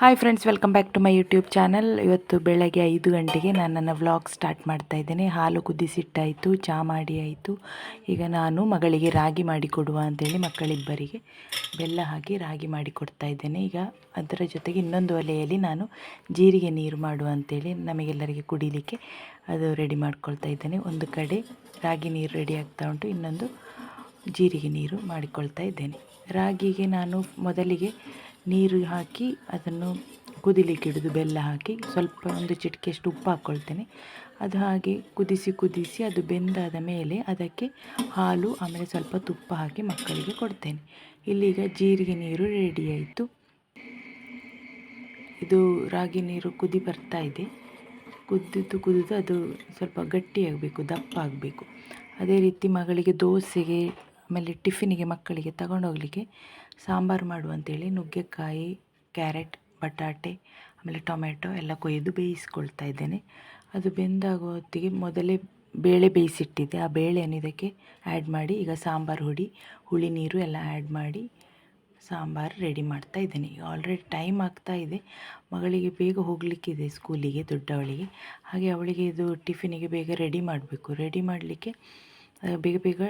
Hi friends welcome back to my YouTube channel ಇವತ್ತು ಬೆಳಗ್ಗೆ ಐದು ಗಂಟೆಗೆ ನಾನು ನನ್ನ ವ್ಲಾಗ್ ಸ್ಟಾರ್ಟ್ ಮಾಡ್ತಾ ಇದ್ದೇನೆ. ಹಾಲು ಕುದಿಸಿಟ್ಟಾಯಿತು ಚಹಾ ಮಾಡಿ ಆಯಿತು. ಈಗ ನಾನು ಮಗಳಿಗೆ ರಾಗಿ ಮಾಡಿ ಕೊಡುವ ಅಂತೇಳಿ ಮಕ್ಕಳಿಬ್ಬರಿಗೆ ಬೆಲ್ಲ ಹಾಕಿ ರಾಗಿ ಮಾಡಿ ಕೊಡ್ತಾ ಇದ್ದೇನೆ. ಈಗ ಅದರ ಜೊತೆಗೆ ಇನ್ನೊಂದು ಒಲೆಯಲ್ಲಿ ನಾನು ಜೀರಿಗೆ ನೀರು ಮಾಡುವ ಅಂತೇಳಿ ನಮಗೆಲ್ಲರಿಗೆ ಕುಡಿಲಿಕ್ಕೆ ಅದು ರೆಡಿ ಮಾಡ್ಕೊಳ್ತಾ ಇದ್ದೇನೆ. ಒಂದು ಕಡೆ ರಾಗಿ ನೀರು ರೆಡಿ ಆಗ್ತಾ ಉಂಟು, ಇನ್ನೊಂದು ಜೀರಿಗೆ ನೀರು ಮಾಡಿಕೊಳ್ತಾ ಇದ್ದೇನೆ. ರಾಗಿಗೆ ನಾನು ಮೊದಲಿಗೆ ನೀರು ಹಾಕಿ ಅದನ್ನು ಕುದಿಲಿಕ್ಕೆ ಇಡೋದು ಬೆಲ್ಲ ಹಾಕಿ ಸ್ವಲ್ಪ ಒಂದು ಚಿಟಿಕೆಯಷ್ಟು ಉಪ್ಪು ಹಾಕ್ಕೊಳ್ತೇನೆ. ಅದು ಹಾಗೆ ಕುದಿಸಿ ಕುದಿಸಿ ಅದು ಬೆಂದಾದ ಮೇಲೆ ಅದಕ್ಕೆ ಹಾಲು, ಆಮೇಲೆ ಸ್ವಲ್ಪ ತುಪ್ಪ ಹಾಕಿ ಮಕ್ಕಳಿಗೆ ಕೊಡ್ತೇನೆ. ಇಲ್ಲೀಗ ಜೀರಿಗೆ ನೀರು ರೆಡಿ ಆಯಿತು. ಇದು ರಾಗಿ ನೀರು ಕುದಿ ಬರ್ತಾ ಇದೆ. ಕುದ್ದಿದ್ದು ಕುದಿದು ಅದು ಸ್ವಲ್ಪ ಗಟ್ಟಿಯಾಗಬೇಕು ದಪ್ಪ ಆಗಬೇಕು ಅದೇ ರೀತಿ ಮಗಳಿಗೆ ದೋಸೆಗೆ ಆಮೇಲೆ ಟಿಫಿನಿಗೆ ಮಕ್ಕಳಿಗೆ ತಗೊಂಡೋಗ್ಲಿಕ್ಕೆ ಸಾಂಬಾರು ಮಾಡುವಂತೇಳಿ ನುಗ್ಗೆಕಾಯಿ, ಕ್ಯಾರೆಟ್, ಬಟಾಟೆ, ಆಮೇಲೆ ಟೊಮೆಟೊ ಎಲ್ಲ ಕೊಯ್ದು ಬೇಯಿಸ್ಕೊಳ್ತಾ ಇದ್ದೇನೆ. ಅದು ಬೆಂದಾಗೋ ಹೊತ್ತಿಗೆ ಮೊದಲೇ ಬೇಳೆ ಬೇಯಿಸಿಟ್ಟಿದ್ದೆ. ಆ ಬೇಳೆಯನ್ನು ಇದಕ್ಕೆ ಆ್ಯಡ್ ಮಾಡಿ ಈಗ ಸಾಂಬಾರು ಹುಡಿ, ಹುಳಿ ನೀರು ಎಲ್ಲ ಆ್ಯಡ್ ಮಾಡಿ ಸಾಂಬಾರು ರೆಡಿ ಮಾಡ್ತಾ ಇದ್ದೇನೆ. ಈಗ ಆಲ್ರೆಡಿ ಟೈಮ್ ಆಗ್ತಾ ಇದೆ. ಮಗಳಿಗೆ ಬೇಗ ಹೋಗಲಿಕ್ಕಿದೆ ಸ್ಕೂಲಿಗೆ ದೊಡ್ಡವಳಿಗೆ ಹಾಗೆ ಅವಳಿಗೆ ಇದು ಟಿಫಿನಿಗೆ ಬೇಗ ರೆಡಿ ಮಾಡಬೇಕು. ರೆಡಿ ಮಾಡಲಿಕ್ಕೆ ಬೇಗ ಬೇಗ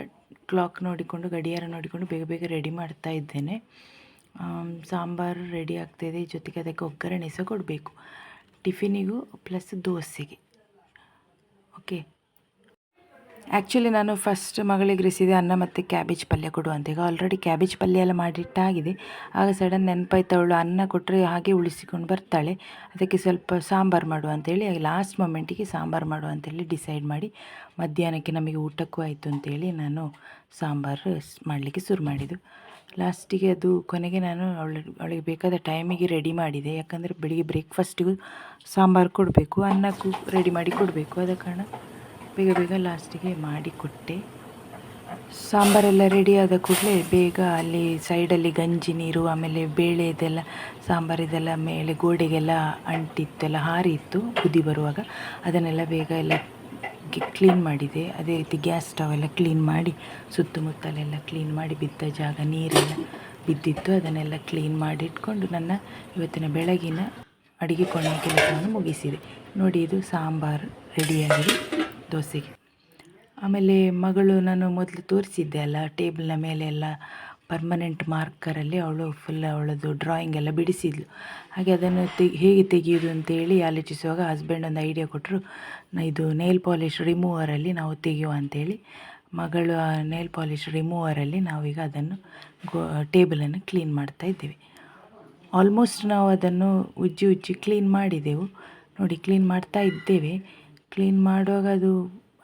ಕ್ಲಾಕ್ ನೋಡಿಕೊಂಡು, ಗಡಿಯಾರ ನೋಡಿಕೊಂಡು ಬೇಗ ಬೇಗ ರೆಡಿ ಮಾಡ್ತಾ ಇದ್ದೇನೆ. ಸಾಂಬಾರು ರೆಡಿ ಆಗ್ತಾಯಿದೆ ಜೊತೆಗೆ ಅದಕ್ಕೆ ಒಗ್ಗರಣೆ ಸಹ ಕೊಡಬೇಕು. ಟಿಫಿನಿಗೂ ಪ್ಲಸ್ ದೋಸೆಗೆ. ಓಕೆ ಆ್ಯಕ್ಚುಲಿ ನಾನು ಫಸ್ಟ್ ಮಗಳಿಗೆ ರೆಸಿದೆ ಅನ್ನ ಮತ್ತು ಕ್ಯಾಬೇಜ್ ಪಲ್ಯ ಕೊಡು ಅಂತ. ಈಗ ಆಲ್ರೆಡಿ ಕ್ಯಾಬೇಜ್ ಪಲ್ಯ ಎಲ್ಲ ಮಾಡಿಟ್ಟಾಗಿದೆ. ಆಗ ಸಡನ್ ನೆನಪಾಯ್ತವಳು, ಅನ್ನ ಕೊಟ್ಟರೆ ಹಾಗೆ ಉಳಿಸಿಕೊಂಡು ಬರ್ತಾಳೆ. ಅದಕ್ಕೆ ಸ್ವಲ್ಪ ಸಾಂಬಾರು ಮಾಡು ಅಂತೇಳಿ ಲಾಸ್ಟ್ ಮೊಮೆಂಟಿಗೆ ಸಾಂಬಾರು ಮಾಡು ಅಂತೇಳಿ ಡಿಸೈಡ್ ಮಾಡಿ, ಮಧ್ಯಾಹ್ನಕ್ಕೆ ನಮಗೆ ಊಟಕ್ಕೂ ಆಯಿತು ಅಂತೇಳಿ ನಾನು ಸಾಂಬಾರು ಮಾಡಲಿಕ್ಕೆ ಶುರು ಮಾಡಿದ್ದು. ಲಾಸ್ಟಿಗೆ ಅದು ಕೊನೆಗೆ ನಾನು ಅವಳ, ಅವಳಿಗೆ ಬೇಕಾದ ಟೈಮಿಗೆ ರೆಡಿ ಮಾಡಿದೆ. ಯಾಕಂದರೆ ಬೆಳಿಗ್ಗೆ ಬ್ರೇಕ್ಫಾಸ್ಟಿಗೂ ಸಾಂಬಾರು ಕೊಡಬೇಕು, ಅನ್ನಕ್ಕೂ ರೆಡಿ ಮಾಡಿ ಕೊಡಬೇಕು. ಆದ ಕಾರಣ ಬೇಗ ಬೇಗ ಲಾಸ್ಟಿಗೆ ಮಾಡಿಕೊಟ್ಟೆ. ಸಾಂಬಾರೆಲ್ಲ ರೆಡಿಯಾದ ಕೂಡಲೇ ಬೇಗ ಅಲ್ಲಿ ಸೈಡಲ್ಲಿ ಗಂಜಿ ನೀರು, ಆಮೇಲೆ ಬೇಳೆ ಇದೆಲ್ಲ ಸಾಂಬಾರಿದೆಲ್ಲ ಮೇಲೆ ಗೋಡೆಗೆಲ್ಲ ಅಂಟಿತ್ತೆಲ್ಲ, ಹಾರಿತ್ತು ಕುದಿ ಬರುವಾಗ. ಅದನ್ನೆಲ್ಲ ಬೇಗ ಎಲ್ಲ ಕ್ಲೀನ್ ಮಾಡಿದೆ. ಅದೇ ರೀತಿ ಗ್ಯಾಸ್ ಸ್ಟವ್ ಎಲ್ಲ ಕ್ಲೀನ್ ಮಾಡಿ, ಸುತ್ತಮುತ್ತಲೆಲ್ಲ ಕ್ಲೀನ್ ಮಾಡಿ ಬಿದ್ದ ಜಾಗ, ನೀರೆಲ್ಲ ಬಿದ್ದಿತ್ತು. ಅದನ್ನೆಲ್ಲ ಕ್ಲೀನ್ ಮಾಡಿಟ್ಕೊಂಡು ನನ್ನ ಇವತ್ತಿನ ಬೆಳಗಿನ ಅಡುಗೆ ಕೊನೆಯ ಕೆಲಸವನ್ನು ಮುಗಿಸಿದೆ. ನೋಡಿ ಇದು ಸಾಂಬಾರು ರೆಡಿಯಾಗಿದೆ ದೋಸೆಗೆ. ಆಮೇಲೆ ಮಗಳು ನಾನು ಮೊದಲು ತೋರಿಸಿದ್ದೆ ಅಲ್ಲ, ಟೇಬಲ್ನ ಮೇಲೆ ಎಲ್ಲ ಪರ್ಮನೆಂಟ್ ಮಾರ್ಕರಲ್ಲಿ ಅವಳು ಫುಲ್ ಅವಳದು ಡ್ರಾಯಿಂಗ್ ಎಲ್ಲ ಬಿಡಿಸಿದ್ಲು. ಹಾಗೆ ಅದನ್ನು ತೆ, ಹೇಗೆ ತೆಗೆಯೋದು ಅಂತೇಳಿ ಆಲೋಚಿಸುವಾಗ ಹಸ್ಬೆಂಡ್ ಒಂದು ಐಡಿಯಾ ಕೊಟ್ಟರು ಇದು ನೇಲ್ ಪಾಲಿಶ್ ರಿಮೂವರಲ್ಲಿ ನಾವು ತೆಗೆಯುವ ಅಂತೇಳಿ ಮಗಳು ಆ ನೇಲ್ ಪಾಲಿಶ್ ರಿಮೂವರಲ್ಲಿ ನಾವೀಗ ಅದನ್ನು ಗೋ, ಟೇಬಲನ್ನು ಕ್ಲೀನ್ ಮಾಡ್ತಾ ಇದ್ದೇವೆ. ಆಲ್ಮೋಸ್ಟ್ ನಾವು ಅದನ್ನು ಉಜ್ಜಿ ಉಜ್ಜಿ ಕ್ಲೀನ್ ಮಾಡಿದೆವು. ನೋಡಿ ಕ್ಲೀನ್ ಮಾಡ್ತಾ ಇದ್ದೇವೆ. ಕ್ಲೀನ್ ಮಾಡುವಾಗ ಅದು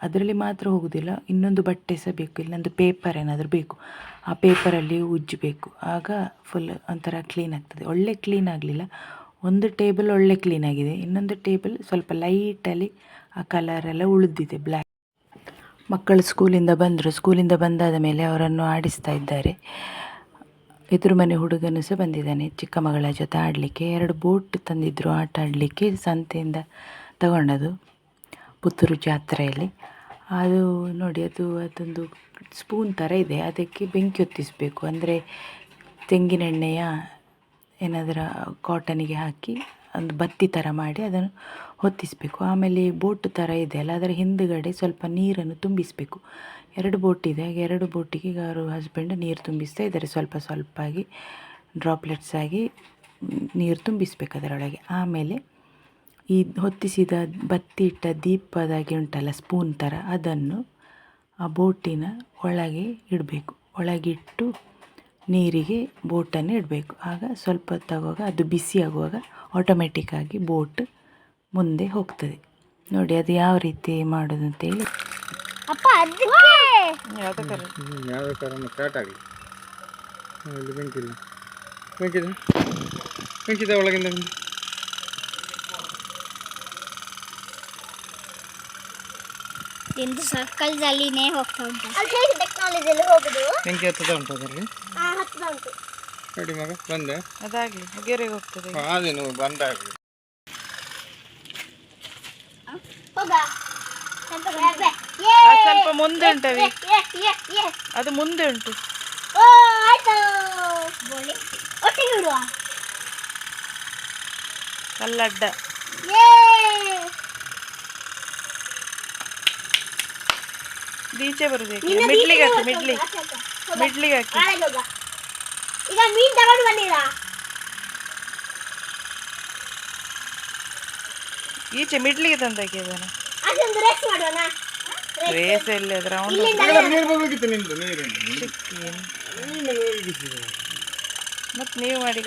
ಅದರಲ್ಲಿ ಮಾತ್ರ ಹೋಗೋದಿಲ್ಲ, ಇನ್ನೊಂದು ಬಟ್ಟೆ ಸಹ ಬೇಕು ಇಲ್ಲೊಂದು ಪೇಪರ್ ಏನಾದರೂ ಬೇಕು. ಆ ಪೇಪರಲ್ಲಿ ಉಜ್ಜಬೇಕು. ಆಗ ಫುಲ್ ಒಂಥರ ಕ್ಲೀನ್ ಆಗ್ತದೆ. ಒಳ್ಳೆ ಕ್ಲೀನ್ ಆಗಲಿಲ್ಲ. ಒಂದು ಟೇಬಲ್ ಒಳ್ಳೆ ಕ್ಲೀನ್ ಆಗಿದೆ. ಇನ್ನೊಂದು ಟೇಬಲ್ ಸ್ವಲ್ಪ ಲೈಟಲ್ಲಿ ಆ ಕಲರೆಲ್ಲ ಉಳಿದಿದೆ ಬ್ಲ್ಯಾಕ್ ಮಕ್ಕಳು ಸ್ಕೂಲಿಂದ ಬಂದರು. ಸ್ಕೂಲಿಂದ ಬಂದಾದ ಮೇಲೆ ಅವರನ್ನು ಆಡಿಸ್ತಾ ಇದ್ದಾರೆ. ಎದುರು ಮನೆ ಹುಡುಗನು ಸಹ ಬಂದಿದ್ದಾನೆ. ಚಿಕ್ಕ ಮಗಳ ಜೊತೆ ಆಡಲಿಕ್ಕೆ. ಎರಡು ಬೋಟ್ ತಂದಿದ್ದರು ಆಟ ಆಡಲಿಕ್ಕೆ ಸಂತೆಯಿಂದ ತಗೊಂಡದು. ಪುತ್ತೂರು ಜಾತ್ರೆಯಲ್ಲಿ. ಅದು ನೋಡಿ, ಅದು ಅದೊಂದು ಸ್ಪೂನ್ ಥರ ಇದೆ. ಅದಕ್ಕೆ ಬೆಂಕಿ ಹೊತ್ತಿಸಬೇಕು. ಅಂದರೆ ತೆಂಗಿನೆಣ್ಣೆಯ ಏನಾದರೂ ಕಾಟನಿಗೆ ಹಾಕಿ ಒಂದು ಬತ್ತಿ ಥರ ಮಾಡಿ ಅದನ್ನು ಹೊತ್ತಿಸಬೇಕು. ಆಮೇಲೆ ಬೋಟ್ ಥರ ಇದೆ ಅಲ್ಲ, ಅದರ ಹಿಂದುಗಡೆ ಸ್ವಲ್ಪ ನೀರನ್ನು ತುಂಬಿಸಬೇಕು. ಎರಡು ಬೋಟ್ ಇದೆ. ಹಾಗೆ ಎರಡು ಬೋಟಿಗೆ ಅವರು ಹಸ್ಬೆಂಡ್ ನೀರು ತುಂಬಿಸ್ತಾ ಇದ್ದಾರೆ. ಸ್ವಲ್ಪ ಸ್ವಲ್ಪ ಆಗಿ ಡ್ರಾಪ್ಲೆಟ್ಸ್ ಆಗಿ ನೀರು ತುಂಬಿಸ್ಬೇಕು ಅದರೊಳಗೆ. ಆಮೇಲೆ ಈ ಹೊತ್ತಿಸಿದ ಬತ್ತಿ ಇಟ್ಟ ದೀಪದಾಗೆ ಉಂಟಲ್ಲ ಸ್ಪೂನ್ ಥರ ಅದನ್ನು ಆ ಬೋಟಿನ ಒಳಗೆ ಇಡಬೇಕು. ಒಳಗಿಟ್ಟು ನೀರಿಗೆ ಬೋಟನ್ನು ಇಡಬೇಕು. ಆಗ ಸ್ವಲ್ಪ ಹೊತ್ತಾಗುವಾಗ ಅದು ಬಿಸಿ ಆಗುವಾಗ ಆಟೋಮೆಟಿಕ್ಕಾಗಿ ಬೋಟ್ ಮುಂದೆ ಹೋಗ್ತದೆ. ನೋಡಿ ಅದು ಯಾವ ರೀತಿ ಮಾಡೋದು ಅಂತೇಳಿ ಅಪ್ಪ ಅದಕ್ಕೆ! ಯಾವ ಥರ ಸ್ಟಾರ್ಟ್ ಆಗಲಿ. ಇಲ್ಲಿ ಬೆಂಕಿಲ್ಲ. ಬೆಂಕಿದೆ? ಬೆಂಕಿದೆ ಒಳಗಿಂದ? ಎಂದು ಸರ್ಕಲ್ ಜಲ್ಲಿನೇ ಹೋಗ್ತಾ ಉಂಟು. ಅದು ಹೇಗೆ ಟೆಕ್ನಾಲಜಿಯಲ್ಲಿ ಹೋಗುದು? ಬೆಂಕಿ ಹತ್ತದ ಉಂಟು ಅದರಲ್ಲಿ? ಹತ್ತದ ಉಂಟು. ನೋಡಿ ಮಗ ಬಂದೆ. ಅದಾಗಲಿ ಗೆರೆಗೆ ಹೋಗ್ತದೆ. ಅದೇನು ಬಂದಾಗಲಿ ಹೋಗ? ಸ್ವಲ್ಪ ಮುಂದೆ. ಉಂಟವಿ ಅದು ಮುಂದೆ ಉಂಟು. ಓ ಆಯ್ತು. ಬೋಳಿ. ಒಟ್ಟಿಗೆ ಬಿಡುವ ಕಲ್ಲಡ್ಡ ಯೇ ಈಚೆ ಬರುದು ಮಿಡ್ಲಿಗೆ ಹಾಕಿ ಮಿಡ್ಲಿ. ಮಿಡ್ಲಿಗೆ ಹಾಕಿ. ಈಗ ಮೀನ್ ತಗೊಂಡು ಬಂದಿರಾ? ಈಚೆ ಮಿಡ್ಲಿಗೆ ತಂದ ಅದನ್ನು ಆಚೆ ಒಂದು ರೇಸ್ ಎಲ್ಲಿ ಅದ್ರ ಮತ್ತೆ ನೀವು ಮಾಡಿ